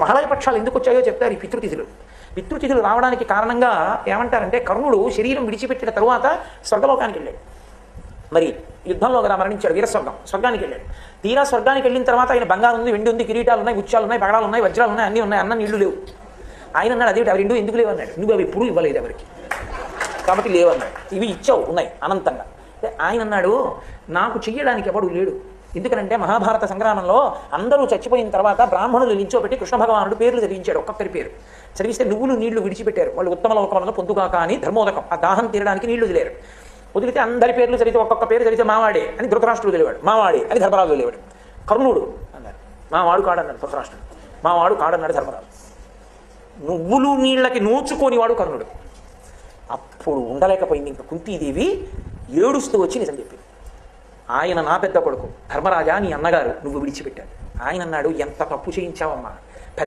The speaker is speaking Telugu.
మహాలయ పక్షాలు ఎందుకు వచ్చాయో చెప్తారు ఈ పితృతిథులు. పితృతిథులు రావడానికి కారణంగా ఏమంటారంటే కర్ణుడు శరీరం విడిచిపెట్టిన తరువాత స్వర్గలోకానికి వెళ్ళాడు. మరి యుద్ధంలో కదా మరణించాడు వీరస్వర్గం స్వర్గానికి వెళ్ళాడు. తీరా స్వర్గానికి వెళ్ళిన తర్వాత ఆయన బంగారం ఉంది వెండి ఉంది కిరీటాలు ఉన్నాయి ఉచ్చాలు ఉన్నాయి పగడాలు ఉన్నాయి వజ్రాలు ఉన్నాయి అన్నీ ఉన్నాయి అన్న నీళ్ళు లేవు. ఆయన అన్నాడు అదేమిటి అవి రెండు ఎందుకు లేవు? అన్నాడు. నువ్వు అవి ఎప్పుడూ ఇవ్వలేదు ఎవరికి. కాబట్టి లేవన్నాడు ఇవి ఇచ్చావు ఉన్నాయి అనంతంగా. ఆయన అన్నాడు నాకు చెయ్యడానికి ఎవడు లేడు. ఎందుకనంటే మహాభారత సంగ్రామంలో అందరూ చచ్చిపోయిన తర్వాత బ్రాహ్మణులు నించోబెట్టి కృష్ణ భగవానుడు పేర్లు చదివించాడు ఒక్కొక్కరి పేరు. చదివిస్తే నువ్వులు నీళ్ళు విడిచిపెట్టారు. వాళ్ళు ఉత్తమ లోకంలో పొందుగాక అని ధర్మోదకం. ఆ దాహం తీరడానికి నీళ్ళు వదిలేరు. వదిలితే అందరి పేర్లు చదివితే ఒక్కొక్క పేరు చదివితే మావాడే అని ధృతరాష్ట్రుడు తెలివాడు మావాడే అని ధర్మరాజు తెలివాడు కర్ణుడు అన్నారు మావాడు కాడన్నాడు ధృతరాష్ట్రుడు. మావాడు కాడన్నాడు ధర్మరాజు. నువ్వులు నీళ్ళకి నోచుకోనివాడు కర్ణుడు. అప్పుడు ఉండలేకపోయింది ఇంకా కుంతీదేవి. ఏడుస్తూ వచ్చి నిజం చెప్పింది. ఆయన నా పెద్ద కొడుకు ధర్మరాజా నీ అన్నగారు నువ్వు విడిచిపెట్టాడు ఆయన అన్నాడు ఎంత తప్పు చేయించావమ్మా?